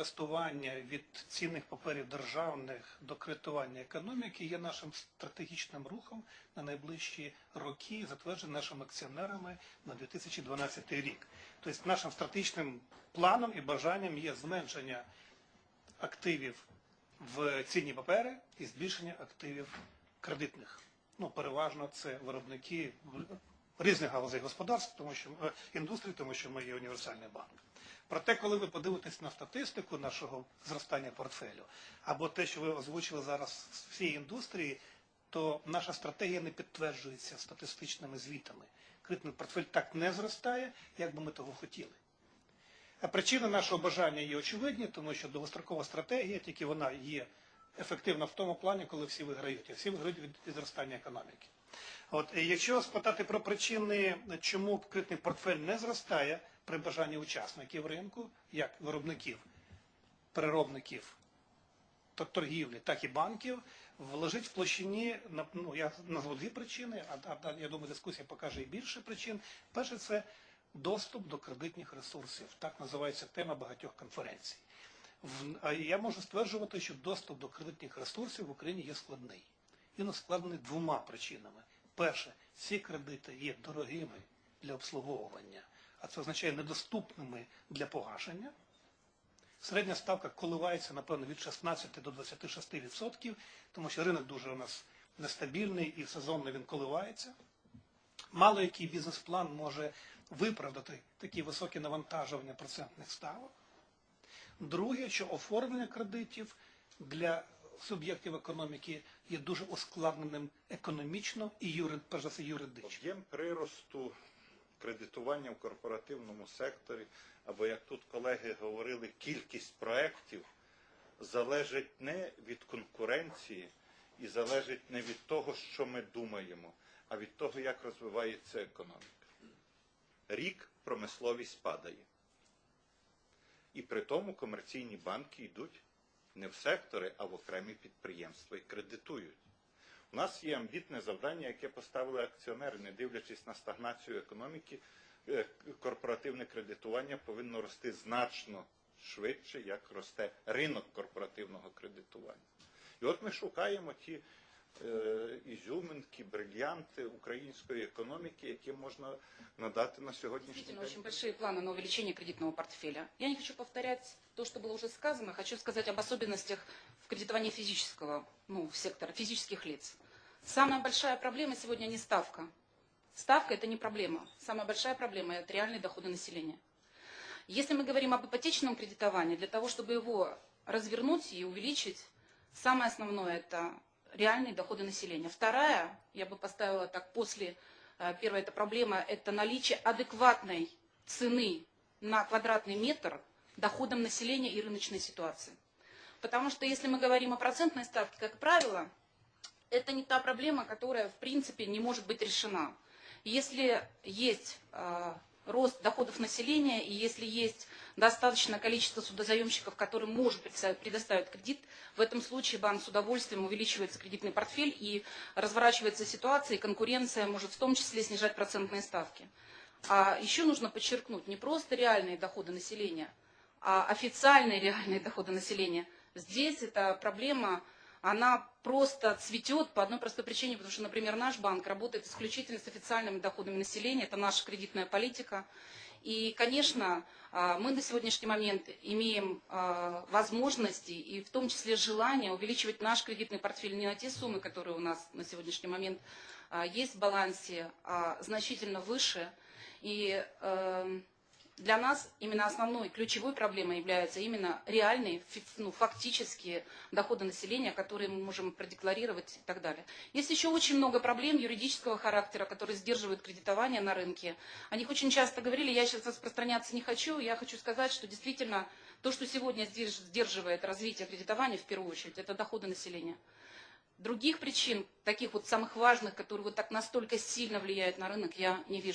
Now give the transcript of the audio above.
інвестування від цінних паперів державних до кредитування економіки є нашим стратегічним рухом на найближчі роки, затверджений нашими акціонерами на 2012 рік. Тобто нашим стратегічним планом і бажанням є зменшення активів в цінні папери і збільшення активів кредитних. Ну, переважно це виробники різних галузей господарств, тому що е, індустрії, тому що ми є універсальний банк. Проте, коли ви подивитесь на статистику нашого зростання портфелю, або те, що ви озвучили зараз з всієї індустрії, то наша стратегія не підтверджується статистичними звітами. Кредитний портфель так не зростає, як би ми того хотіли. А причини нашого бажання є очевидні, тому що довгострокова стратегія, тільки вона є ефективна в тому плані, коли всі виграють, і всі виграють від, від зростання економіки. От, якщо спитати про причини, чому кредитний портфель не зростає при бажанні учасників ринку, як виробників, переробників, то- торгівлі, так і банків, лежить в площині, ну, я назву дві причини, а, а я думаю, дискусія покаже і більше причин. Перше, це доступ до кредитних ресурсів. Так називається тема багатьох конференцій. В- я можу стверджувати, що доступ до кредитних ресурсів в Україні є складний. Він ускладнений двома причинами. Перше, ці кредити є дорогими для обслуговування, а це означає недоступними для погашення. Середня ставка коливається, напевно, від 16 до 26 відсотків, тому що ринок дуже у нас нестабільний і сезонно він коливається. Мало який бізнес-план може виправдати такі високі навантажування процентних ставок. Друге, що оформлення кредитів для суб'єктів економіки є дуже ускладненим економічно і юри- перш за все юридично. Об'єм приросту кредитування в корпоративному секторі, або як тут колеги говорили, кількість проєктів залежить не від конкуренції і залежить не від того, що ми думаємо, а від того, як розвивається економіка. Рік промисловість падає. І при тому комерційні банки йдуть не в сектори, а в окремі підприємства і кредитують. У нас є амбітне завдання, яке поставили акціонери, не дивлячись на стагнацію економіки, е, корпоративне кредитування повинно рости значно швидше, як росте ринок корпоративного кредитування. І от ми шукаємо ті е, ізюминки, брильянти української економіки, які можна надати на сьогоднішній Действительно, день. очень большие планы на увеличение кредитного портфеля. Я не хочу повторять то, что было уже сказано, хочу сказать об особенностях в кредитовании физического, ну, сектора, физических лиц. Самая большая проблема сегодня не ставка. Ставка – это не проблема. Самая большая проблема – это реальные доходы населения. Если мы говорим об ипотечном кредитовании, для того, чтобы его развернуть и увеличить, самое основное – это реальные доходы населения. Вторая, я бы поставила так после, э, первая это проблема, это наличие адекватной цены на квадратный метр доходам населения и рыночной ситуации. Потому что если мы говорим о процентной ставке, как правило, это не та проблема, которая в принципе не может быть решена. Если есть э, рост доходов населения и если есть достаточное количество судозаемщиков, которым может предоставить- кредит, в этом случае банк с удовольствием увеличивается кредитный портфель и разворачивается ситуация, и конкуренция может в том числе снижать процентные ставки. А еще нужно подчеркнуть, не просто реальные доходы населения, а официальные реальные доходы населения. Здесь эта проблема, она просто цветет по одной простой причине, потому что, например, наш банк работает исключительно с официальными доходами населения, это наша кредитная политика. И, конечно, а, мы на сегодняшний момент имеем а, возможности и в том числе желание увеличивать наш кредитный портфель не на те суммы, которые у нас на сегодняшний момент а, есть в балансе, а значительно выше. И эм, для нас именно основной ключевой проблемой являются именно реальные, ну, фактические доходы населения, которые мы можем продекларировать и так далее. Есть еще очень много проблем юридического характера, которые сдерживают кредитование на рынке. О них очень часто говорили, я сейчас распространяться не хочу, я хочу сказать, что действительно то, что сегодня сдерж- сдерживает развитие кредитования, в первую очередь, это доходы населения. Других причин, таких вот самых важных, которые вот так настолько сильно влияют на рынок, я не вижу.